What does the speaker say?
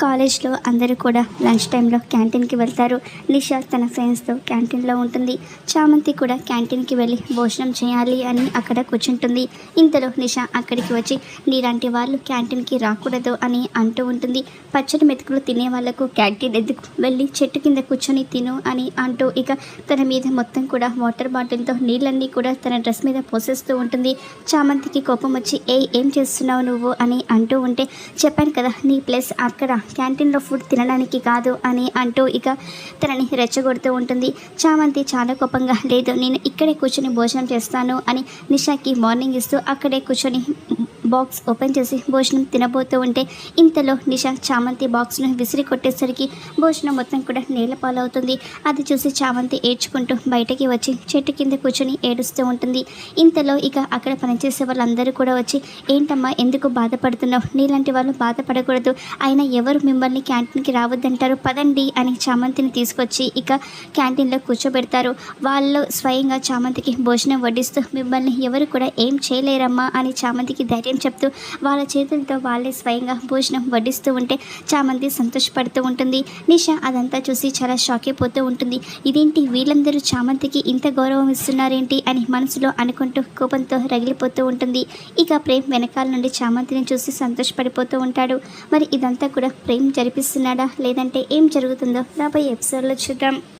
కాలేజ్లో అందరూ కూడా లంచ్ టైంలో క్యాంటీన్కి వెళ్తారు. నిషా తన ఫ్రెండ్స్తో క్యాంటీన్లో ఉంటుంది. చామంతి కూడా క్యాంటీన్కి వెళ్ళి భోజనం చేయాలి అని అక్కడ కూర్చుంటుంది. ఇంతలో నిషా అక్కడికి వచ్చి నీలాంటి వాళ్ళు క్యాంటీన్కి రాకూడదు అని అంటూ ఉంటుంది. పచ్చడి మెతుకులు తినే వాళ్ళకు క్యాంటీన్ ఎందుకు? వెళ్ళి చెట్టు కింద కూర్చొని తిను అని అంటూ ఇక తన మీద మొత్తం కూడా వాటర్ బాటిల్తో నీళ్ళన్నీ కూడా తన డ్రెస్ మీద పోసేస్తూ ఉంటుంది. చామంతికి కోపం వచ్చి ఏ ఏం చేస్తున్నావు నువ్వు? అని అంటూ ఉంటే చెప్పాను కదా నీ ప్లేస్ అక్కడ క్యాంటీన్లో ఫుడ్ తినడానికి కాదు అని అంటూ ఇక తనని రెచ్చగొడుతూ ఉంటుంది. చామంతి చాలా కోపంగా లేదు నేను ఇక్కడే కూర్చొని భోజనం చేస్తాను అని నిషాకి మార్నింగ్ ఇస్తూ అక్కడే కూర్చొని బాక్స్ ఓపెన్ చేసి భోజనం తినబోతూ ఉంటే ఇంతలో నిషా చామంతి బాక్స్ను విసిరి కొట్టేసరికి భోజనం మొత్తం కూడా నేల పాలవుతుంది. అది చూసి చామంతి ఏడ్చుకుంటూ బయటకి వచ్చి చెట్టు కింద కూర్చొని ఏడుస్తూ ఉంటుంది. ఇంతలో ఇక అక్కడ పనిచేసే వాళ్ళందరూ కూడా వచ్చి ఏంటమ్మా ఎందుకు బాధపడుతున్నావు? నీలాంటి వాళ్ళు బాధపడకూడదు. అయినా ఎవరు మిమ్మల్ని క్యాంటీన్కి రావద్దంటారు? పదండి అని చామంతిని తీసుకొచ్చి ఇక క్యాంటీన్లో కూర్చోబెడతారు. వాళ్ళు స్వయంగా చామంతికి భోజనం వడ్డిస్తూ మిమ్మల్ని ఎవరు కూడా ఏం చేయలేరమ్మా అని చామంతికి ధైర్యం ధైర్యం చెప్తూ వాళ్ళ చేతులతో వాళ్ళే స్వయంగా భోజనం వడ్డిస్తూ ఉంటే చామంతి సంతోషపడుతూ ఉంటుంది. నిష అదంతా చూసి చాలా షాక్ అయిపోతూ ఉంటుంది. ఇదేంటి వీళ్ళందరూ చామంతికి ఇంత గౌరవం ఇస్తున్నారేంటి అని మనసులో అనుకుంటూ కోపంతో రగిలిపోతూ ఉంటుంది. ఇక ప్రేమ్ వెనకాల నుండి చామంతిని చూసి సంతోషపడిపోతూ ఉంటాడు. మరి ఇదంతా కూడా ప్రేమ్ జరిపిస్తున్నాడా? లేదంటే ఏం జరుగుతుందో? రాబోయే ఎపిసోడ్లో చూద్దాం.